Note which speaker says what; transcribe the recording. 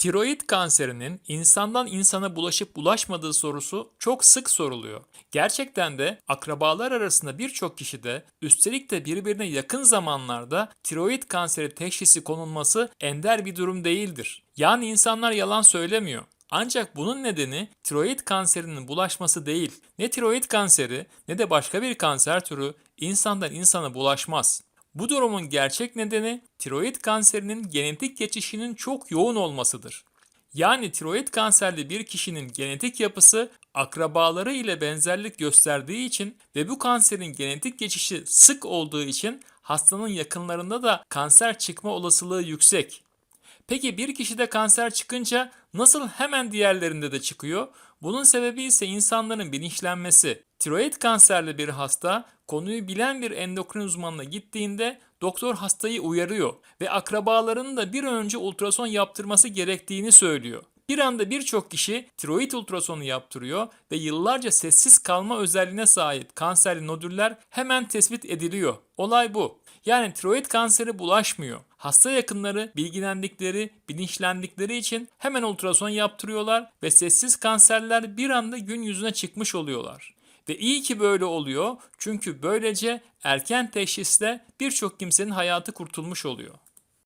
Speaker 1: Tiroid kanserinin insandan insana bulaşıp bulaşmadığı sorusu çok sık soruluyor. Gerçekten de akrabalar arasında birçok kişide üstelik de birbirine yakın zamanlarda tiroid kanseri teşhisi konulması ender bir durum değildir. Yani insanlar yalan söylemiyor. Ancak bunun nedeni tiroid kanserinin bulaşması değil. Ne tiroid kanseri ne de başka bir kanser türü insandan insana bulaşmaz. Bu durumun gerçek nedeni tiroid kanserinin genetik geçişinin çok yoğun olmasıdır. Yani tiroid kanserli bir kişinin genetik yapısı akrabaları ile benzerlik gösterdiği için ve bu kanserin genetik geçişi sık olduğu için hastanın yakınlarında da kanser çıkma olasılığı yüksek. Peki bir kişide kanser çıkınca nasıl hemen diğerlerinde de çıkıyor? Bunun sebebi ise insanların bilinçlenmesi. Tiroid kanserli bir hasta konuyu bilen bir endokrin uzmanına gittiğinde doktor hastayı uyarıyor ve akrabalarının da bir önce ultrason yaptırması gerektiğini söylüyor. Bir anda birçok kişi tiroid ultrasonu yaptırıyor ve yıllarca sessiz kalma özelliğine sahip kanserli nodüller hemen tespit ediliyor. Olay bu. Yani tiroid kanseri bulaşmıyor. Hasta yakınları bilgilendikleri, bilinçlendikleri için hemen ultrason yaptırıyorlar ve sessiz kanserler bir anda gün yüzüne çıkmış oluyorlar. Ve iyi ki böyle oluyor çünkü böylece erken teşhisle birçok kimsenin hayatı kurtulmuş oluyor.